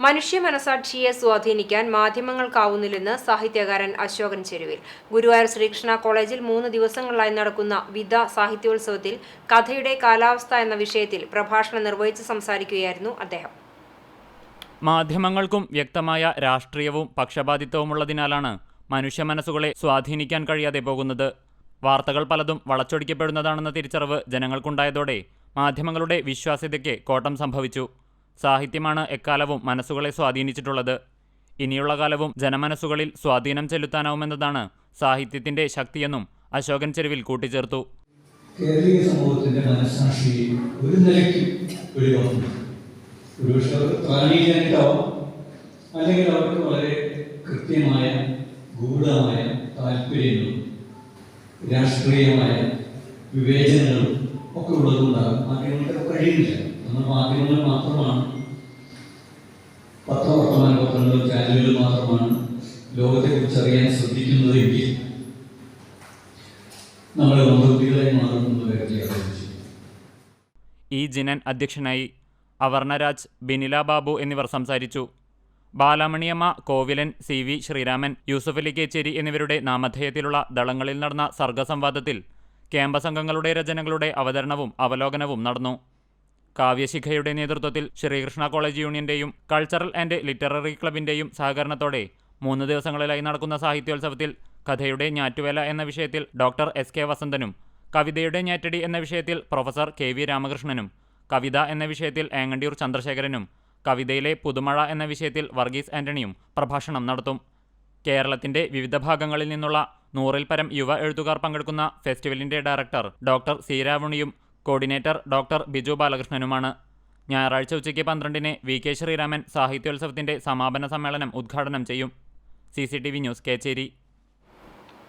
മനുഷ്യ മനസാക്ഷിയെ സ്വാധീനിക്കാൻ മാധ്യമങ്ങൾക്കാവുന്നില്ലെന്ന് സാഹിത്യകാരൻ അശോകൻ ചെരുവിൽ. ഗുരുവായൂർ ശ്രീകൃഷ്ണ കോളേജിൽ മൂന്ന് ദിവസങ്ങളിലായി നടക്കുന്ന വിധ സാഹിത്യോത്സവത്തിൽ കഥയുടെ കാലാവസ്ഥ എന്ന വിഷയത്തിൽ പ്രഭാഷണം നിർവഹിച്ച് സംസാരിക്കുകയായിരുന്നു അദ്ദേഹം. മാധ്യമങ്ങൾക്കും വ്യക്തമായ രാഷ്ട്രീയവും പക്ഷപാതിത്വവുമുള്ളതിനാലാണ് മനുഷ്യ മനസ്സുകളെ സ്വാധീനിക്കാൻ കഴിയാതെ പോകുന്നത്. വാർത്തകൾ പലതും വളച്ചൊടിക്കപ്പെടുന്നതാണെന്ന തിരിച്ചറിവ് ജനങ്ങൾക്കുണ്ടായതോടെ മാധ്യമങ്ങളുടെ വിശ്വാസ്യതയ്ക്ക് കോട്ടം സംഭവിച്ചു. സാഹിത്യമാണ് എക്കാലവും മനസ്സുകളെ സ്വാധീനിച്ചിട്ടുള്ളത്. ഇനിയുള്ള കാലവും ജനമനസ്സുകളിൽ സ്വാധീനം ചെലുത്താനാവുമെന്നതാണ് സാഹിത്യത്തിന്റെ ശക്തിയെന്നും അശോകൻ ചെരുവിൽ കൂട്ടിച്ചേർത്തു. കേരളീയ സമൂഹത്തിന്റെ മനസ്സാക്ഷി ഒരു നിലയ്ക്ക് വെളിവാക്കുന്നു ഒരുപക്ഷെ അവർക്ക് പ്രാണീകരിക്കാവും അല്ലെങ്കിൽ അവർക്ക് വളരെ കൃത്യമായ ഗൂഢമായ താല്പര്യങ്ങളും രാഷ്ട്രീയമായ വിവേചനങ്ങളും ഒക്കെ ഉള്ളതുകൊണ്ടാകും മാധ്യമങ്ങൾക്ക് കഴിയുന്നില്ല. നമ്മൾ മാധ്യമങ്ങൾ മാത്രമാണ്. പത്രവർത്തമാന പത്രങ്ങളും ചാനലുകളും മാത്രമാണ് ലോകത്തെക്കുറിച്ച് അറിയാൻ ശ്രദ്ധിക്കുന്നതെങ്കിൽ നമ്മൾ മതബുദ്ധികളായി മാറുമെന്ന് കരുതി ആലോചിച്ചു. ഇ ജിനൻ അധ്യക്ഷനായി അവർണരാജ് ബിനില ബാബു എന്നിവർ സംസാരിച്ചു. ബാലാമണിയമ്മ കോവിലൻ സി വി ശ്രീരാമൻ യൂസഫലി കേച്ചേരി എന്നിവരുടെ നാമധേയത്തിലുള്ള ദളങ്ങളിൽ നടന്ന സർഗസംവാദത്തിൽ ക്യാമ്പസ് അംഗങ്ങളുടെ രചനകളുടെ അവതരണവും അവലോകനവും നടന്നു. കാവ്യശിഖയുടെ നേതൃത്വത്തിൽ ശ്രീകൃഷ്ണ കോളേജ് യൂണിയന്റെയും കൾച്ചറൽ ആൻഡ് ലിറ്റററി ക്ലബിന്റെയും സഹകരണത്തോടെ മൂന്ന് ദിവസങ്ങളിലായി നടക്കുന്ന സാഹിത്യോത്സവത്തിൽ കഥയുടെ ഞാറ്റുവേല എന്ന വിഷയത്തിൽ ഡോക്ടർ എസ്. കെ. വസന്തനും കവിതയുടെ ഞാറ്റടി എന്ന വിഷയത്തിൽ പ്രൊഫസർ കെ. വി. രാമകൃഷ്ണനും കവിത എന്ന വിഷയത്തിൽ ഏങ്ങണ്ടിയൂർ ചന്ദ്രശേഖരനും കവിതയിലെ പുതുമഴ എന്ന വിഷയത്തിൽ വർഗീസ് ആന്റണിയും പ്രഭാഷണം നടത്തും. കേരളത്തിന്റെ വിവിധ ഭാഗങ്ങളിൽ നിന്നുള്ള നൂറിൽ പരം യുവ എഴുത്തുകാർ പങ്കെടുക്കുന്ന ഫെസ്റ്റിവലിന്റെ ഡയറക്ടർ ഡോക്ടർ സി രാവണിയും കോർഡിനേറ്റർ ഡോക്ടർ ബിജു ബാലകൃഷ്ണനുമാണ്. ഞായറാഴ്ച ഉച്ചയ്ക്ക് പന്ത്രണ്ടിന് വി കെ ശ്രീരാമൻ സാഹിത്യോത്സവത്തിന്റെ സമാപന സമ്മേളനം ഉദ്ഘാടനം ചെയ്യും. C news Kecheri.